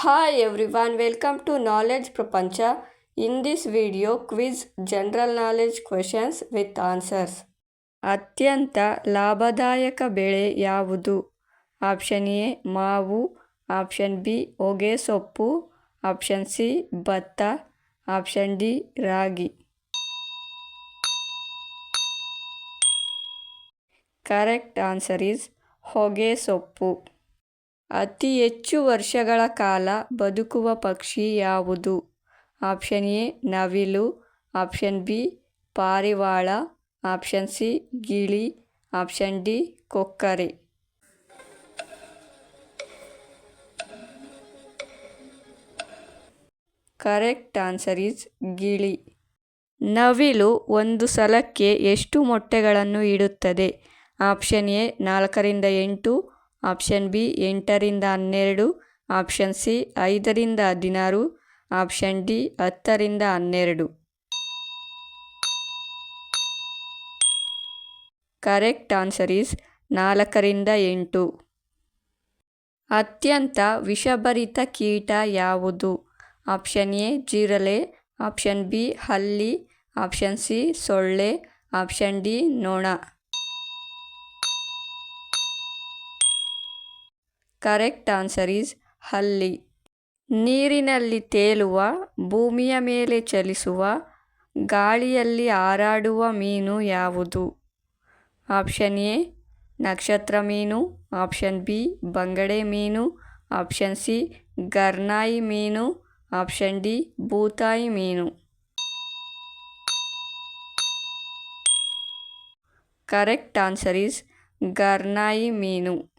Hi everyone, welcome to Knowledge Prapancha. In this video, quiz general knowledge questions with answers. ಅತ್ಯಂತ ಲಾಭದಾಯಕ ಬೆಳೆ ಯಾವುದು option A ಮಾವು option B ಹೊಗೆಸೊಪ್ಪು option C ಭತ್ತ ಆಪ್ಷನ್ ಡಿ ರಾಗಿ ಕರೆಕ್ಟ್ ಆನ್ಸರ್ ಈಸ್ ಹೊಗೆಸೊಪ್ಪು ಅತಿ ಹೆಚ್ಚು ವರ್ಷಗಳ ಕಾಲ ಬದುಕುವ ಪಕ್ಷಿ ಯಾವುದು? ಆಪ್ಷನ್ ಎ, ನವಿಲು. ಆಪ್ಷನ್ ಬಿ, ಪಾರಿವಾಳ. ಆಪ್ಷನ್ ಸಿ, ಗಿಳಿ. ಆಪ್ಷನ್ ಡಿ, ಕೊಕ್ಕರೆ. ಕರೆಕ್ಟ್ ಆನ್ಸರ್ ಈಸ್ ಗಿಳಿ. ನವಿಲು ಒಂದು ಸಲಕ್ಕೆ ಎಷ್ಟು ಮೊಟ್ಟೆಗಳನ್ನು ಇಡುತ್ತದೆ? ಆಪ್ಷನ್ ಎ, ನಾಲ್ಕರಿಂದ ಎಂಟು. ಆಪ್ಷನ್ ಬಿ ಎಂಟರಿಂದ ಹನ್ನೆರಡು, ಆಪ್ಷನ್ ಸಿ ಐದರಿಂದ ಹದಿನಾರು, ಆಪ್ಷನ್ ಡಿ ಹತ್ತರಿಂದ ಹನ್ನೆರಡು. ಕರೆಕ್ಟ್ ಆನ್ಸರ್ ಈಸ್ ನಾಲ್ಕರಿಂದ ಎಂಟು. ಅತ್ಯಂತ ವಿಷಭರಿತ ಕೀಟ ಯಾವುದು? ಆಪ್ಷನ್ ಎ ಜಿರಲೆ, ಆಪ್ಷನ್ ಬಿ ಹಲ್ಲಿ, ಆಪ್ಷನ್ ಸಿ ಸೊಳ್ಳೆ, ಆಪ್ಷನ್ ಡಿ ನೊಣ. ಕರೆಕ್ಟ್ ಆನ್ಸರ್ ಈಸ್ ಹಲ್ಲಿ. ನೀರಿನಲ್ಲಿ ತೇಲುವ, ಭೂಮಿಯ ಮೇಲೆ ಚಲಿಸುವ, ಗಾಳಿಯಲ್ಲಿ ಹಾರಾಡುವ ಮೀನು ಯಾವುದು? ಆಪ್ಷನ್ ಎ, ನಕ್ಷತ್ರ ಮೀನು. ಆಪ್ಷನ್ ಬಿ, ಬಂಗಡೆ ಮೀನು. ಆಪ್ಷನ್ ಸಿ ಗರ್ನಾಯಿ ಮೀನು. ಆಪ್ಷನ್ ಡಿ ಬೂತಾಯಿ ಮೀನು. ಕರೆಕ್ಟ್ ಆನ್ಸರ್ ಈಸ್ ಗರ್ನಾಯಿ ಮೀನು.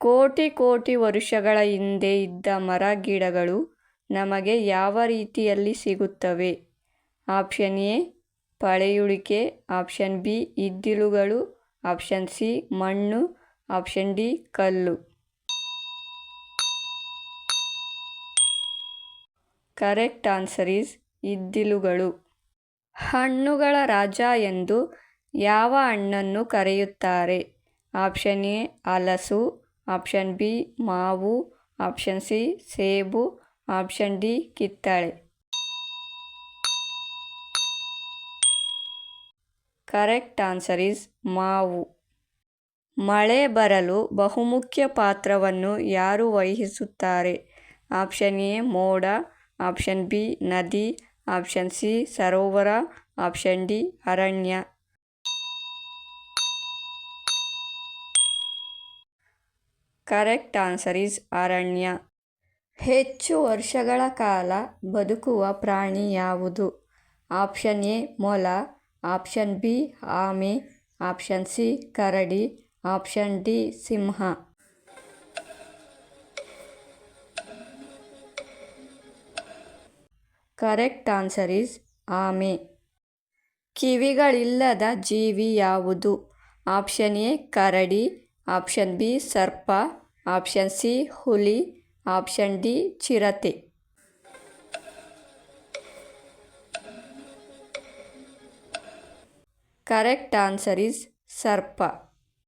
ಕೋಟಿ ಕೋಟಿ ವರುಷಗಳ ಹಿಂದೆ ಇದ್ದ ಮರ ಗಿಡಗಳು ನಮಗೆ ಯಾವ ರೀತಿಯಲ್ಲಿ ಸಿಗುತ್ತವೆ? ಆಪ್ಷನ್ ಎ, ಪಳೆಯುಳಿಕೆ. ಆಪ್ಷನ್ ಬಿ, ಇದ್ದಿಲುಗಳು. ಆಪ್ಷನ್ ಸಿ, ಮಣ್ಣು. ಆಪ್ಷನ್ ಡಿ, ಕಲ್ಲು. ಕರೆಕ್ಟ್ ಆನ್ಸರ್ ಈಸ್ ಇದ್ದಿಲುಗಳು. ಹಣ್ಣುಗಳ ರಾಜ ಎಂದು ಯಾವ ಹಣ್ಣನ್ನು ಕರೆಯುತ್ತಾರೆ? ಆಪ್ಷನ್ ಎ, ಹಲಸು. ಆಪ್ಷನ್ ಬಿ, ಮಾವು. ಆಪ್ಷನ್ ಸಿ, ಸೇಬು. ಆಪ್ಷನ್ ಡಿ, ಕಿತ್ತಳೆ. ಕರೆಕ್ಟ್ ಆನ್ಸರ್ ಇಸ್ ಮಾವು. ಮಳೆ ಬರಲು ಬಹುಮುಖ್ಯ ಪಾತ್ರವನ್ನು ಯಾರು ವಹಿಸುತ್ತಾರೆ? ಆಪ್ಷನ್ ಎ, ಮೋಡ. ಆಪ್ಷನ್ ಬಿ, ನದಿ. ಆಪ್ಷನ್ ಸಿ, ಸರೋವರ. ಆಪ್ಷನ್ ಡಿ, ಅರಣ್ಯ. ಕರೆಕ್ಟ್ ಆನ್ಸರ್ ಈಸ್ ಅರಣ್ಯ. ಹೆಚ್ಚು ವರ್ಷಗಳ ಕಾಲ ಬದುಕುವ ಪ್ರಾಣಿ ಯಾವುದು? ಆಪ್ಷನ್ ಎ, ಮೊಲ. ಆಪ್ಷನ್ ಬಿ, ಆಮೆ. ಆಪ್ಷನ್ ಸಿ, ಕರಡಿ. ಆಪ್ಷನ್ ಡಿ, ಸಿಂಹ. ಕರೆಕ್ಟ್ ಆನ್ಸರ್ ಈಸ್ ಆಮೆ. ಕಿವಿಗಳಿಲ್ಲದ ಜೀವಿ ಯಾವುದು? ಆಪ್ಷನ್ ಎ, ಕರಡಿ. ಆಪ್ಷನ್ ಬಿ, ಸರ್ಪ. ಆಪ್ಷನ್ ಸಿ ಹುಲಿ ಆಪ್ಷನ್ ಡಿ ಚಿರತೆ ಕರೆಕ್ಟ್ ಆನ್ಸರ್ ಈಸ್ ಸರ್ಪ